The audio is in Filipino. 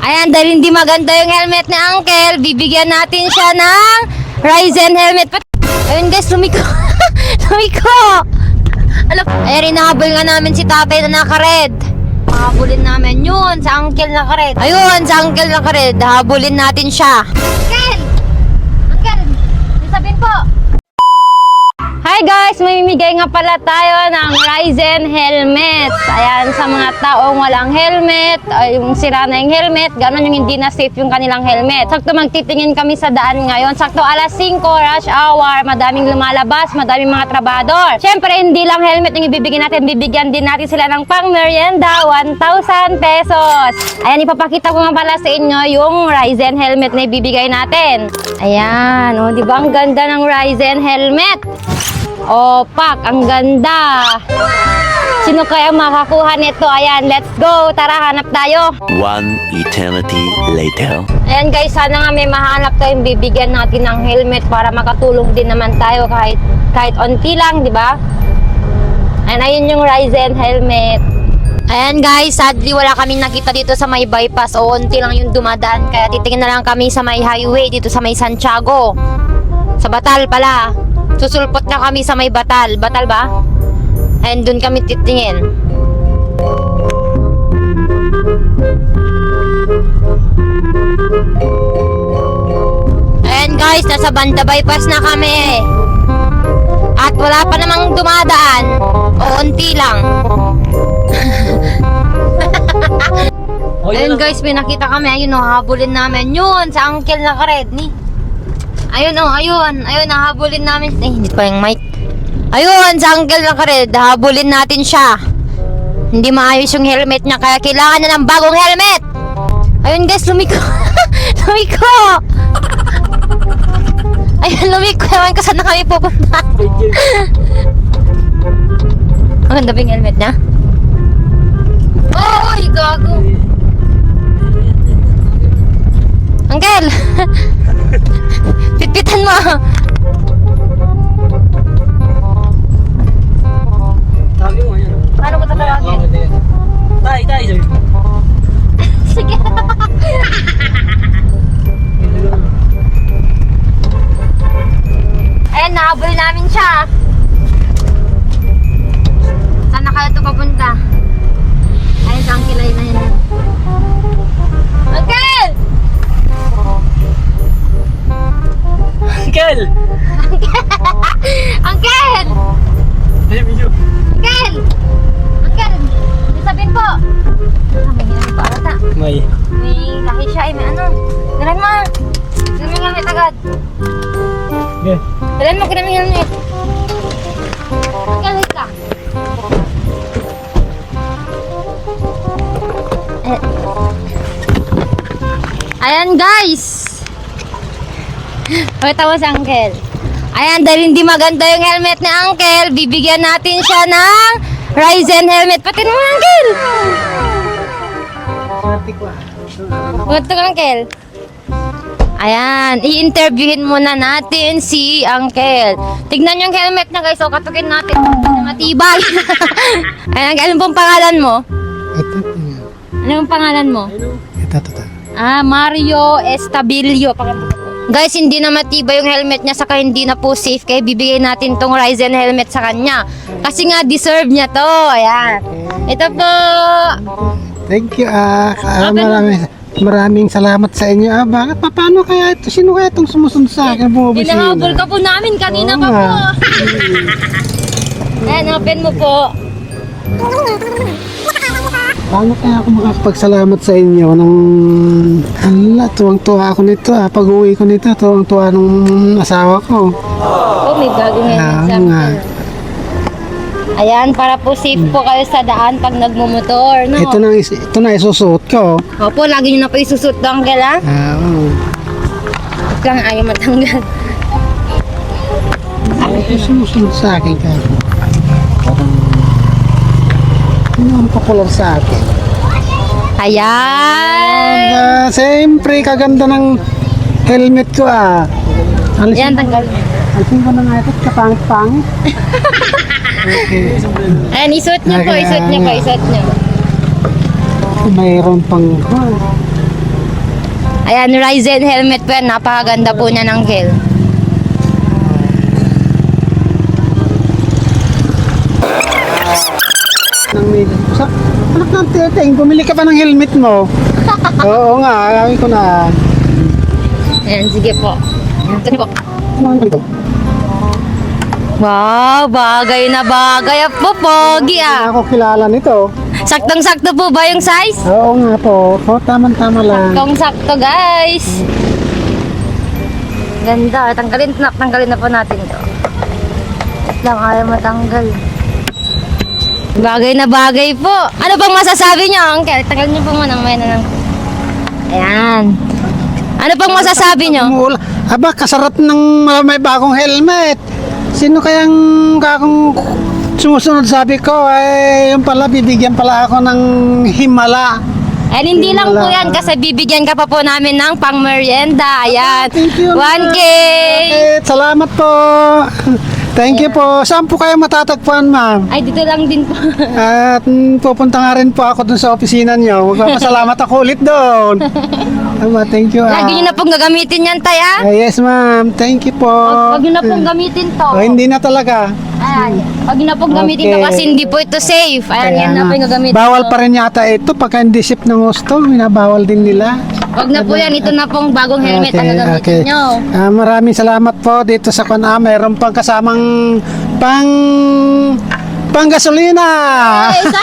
Ayan, dahil hindi maganda yung helmet ni Uncle, bibigyan natin siya ng Ryzen helmet. Pat Ayun guys, lumiko. lumiko. Alam, ayan, rinahabol nga namin si tatay na naka-red. Habulin namin yun sa uncle na ka-red. Ayun, sa uncle na ka-red. Habulin natin siya. Uncle! Uncle! Sabihin po. Hi guys! Mamimigay nga pala tayo ng Ryzen helmet. Ayan, sa mga taong walang helmet, ay yung sira na yung helmet, ganun yung hindi na safe yung kanilang helmet. Sakto magtitingin kami sa daan ngayon. Sakto alas 5, rush hour, madaming lumalabas, madaming mga trabador. Siyempre, hindi lang helmet yung ibibigyan natin, bibigyan din natin sila ng pang merienda, 1,000 pesos. Ayan, ipapakita ko nga pala sa inyo yung Ryzen helmet na ibibigay natin. Ayan, oh, di ba ang ganda ng Ryzen helmet? Oh, pak, ang ganda. Sino kaya makakuha nito? Ayan, let's go. Tara, hanap tayo. One eternity later. Ayan guys, sana nga may mahanap tayong bibigyan natin ng helmet para makatulong din naman tayo kahit kahit onti lang, di ba? Ayan, ayun yung Ryzen helmet. Ayan guys, sadly wala kaming nakita dito sa may bypass o onti lang yung dumadaan kaya titingin na lang kami sa may highway dito sa may Santiago. Sa Batal pala. Susulpot na kami sa may Batal. Batal ba? Ayan, dun kami titingin. Ayan guys, nasa banda bypass na kami. At wala pa namang dumadaan. O unti lang. Ayun guys, may nakita kami. Ayun o, habulin namin. Yun, sa uncle na kared ni. Ayun o, ayun. Ayun, nahabulin namin. Eh, hindi pa yung mic. Ayun, sa uncle na kared. Habulin natin siya. Hindi maayos yung helmet niya, kaya kailangan na ng bagong helmet. Ayun guys, lumiko. lumiko. Ayun, lumiko. Ewan ko saan na kami pupunta. Ang ganda ba yung helmet niya? Oy, gago. Uncle! Ayan, nahabol namin siya. Saan na kayo ito papunta? Ayun, sa angkilay na yun. Uncle! Uncle! Uncle! Ay, medyo. Uncle! Uncle! May sabihin po. Ah, may hirap pa ata. May. May lahi siya eh, may ano. Dalan mo. Dalan mo yung helmet agad. Okay. Dalan mo, kailan mo yung helmet. Wait ka. Eh. Ayan guys! Pakita mo si Uncle. Ayan, dahil hindi maganda yung helmet ni Uncle, bibigyan natin siya ng Ryzen helmet. Pati mo, Uncle! Swerte ko ah. Uncle. Ayan, i-interviewin muna natin si Uncle. Tignan yung helmet niya guys, o katukin natin. Matibay. Ayan, Uncle, ano pong pangalan mo? Ito, Ano yung pangalan mo? ito, ito, ito. Ah, Mario Estabilio. Pakita ko. Guys, hindi na matibay yung helmet niya saka hindi na po safe kaya bibigay natin tong Ryzen helmet sa kanya. Kasi nga deserve niya to. Ayan. Ito po. Thank you, ah. Ah, maraming, maraming salamat sa inyo. Ah, bakit? Pa- Paano kaya ito? Sino kaya itong sumusunod sa akin? Bumabasina. Hinahabol ka po namin kanina Oo pa po. Ayan, open mo po. Paano kaya ako makakapagsalamat sa inyo nung... Hala, tuwang-tuwa ako nito ah. Pag uwi ko nito, tuwang-tuwa nung asawa ko. Oh, may bagong helmet Ah, nga. Ayan, para po safe po kayo sa daan pag nagmumotor, no? Ito na, is- ito na isusuot ko. Opo, lagi nyo na po isusot to, Uncle, ha? Ah, oo. Huwag lang ayaw matanggal. Ito sumusunod sa akin ka. Parang... Ano ang popular sa akin? Ayan! Ah, siyempre, kaganda ng helmet ko ah. Alisin, Ayan, tanggal. alisin ko na nga ito, kapangit-pangit. Ayan, isuot nyo po, isuot nyo po, isuot nyo. Mayroon pang... Ayan, Ryzen helmet po yan. Napakaganda po niya ng Kel. Nang may... Sa, anak ng teteng, bumili ka pa ng helmet mo. Oo nga, sabi ko na. Ayan, sige po. Ito po. Ano ito? Wow, bagay na bagay po, pogi ah. Ako kilala nito. Saktong-sakto po ba yung size? Oo nga po. Oo, tama-tama lang. Saktong sakto guys. Ganda. Tanggalin na, tanggalin na po natin to. Wait lang, ayaw matanggal. Bagay na bagay po. Ano pang masasabi niyo, Uncle? Tanggalin niyo po muna. May na lang. Ayan. Ano pang masasabi niyo? Aba, kasarap ng may bagong helmet. Sino kayang kakong sumusunod sabi ko ay yung pala bibigyan pala ako ng himala. And hindi lang po yan kasi bibigyan ka pa po namin ng pang merienda. Ayan. Thank you. 1K. Okay, salamat po. Thank you po. Saan po kayo matatagpuan, ma'am? Ay, dito lang din po. At mm, pupunta nga rin po ako dun sa opisina niyo. Magpapasalamat ako ulit doon. Ama, thank you. ah. Lagi nyo na pong gagamitin yan, tay, ah. Ah, yes, ma'am. Thank you po. Huwag nyo na pong gamitin to. Oh, hindi na talaga. Ayan. Nyo na pong gamitin to Okay. kasi hindi po ito safe. Ayan, Kaya yan na po yung gagamitin Bawal pa rin yata ito pagka hindi ship ng gusto. Minabawal din nila. Huwag na po yan. Ito na pong bagong helmet ang gagamitin nyo. Ah, maraming salamat po dito sa Kuna. Mayroon pang kasamang pang pang gasolina. Ay,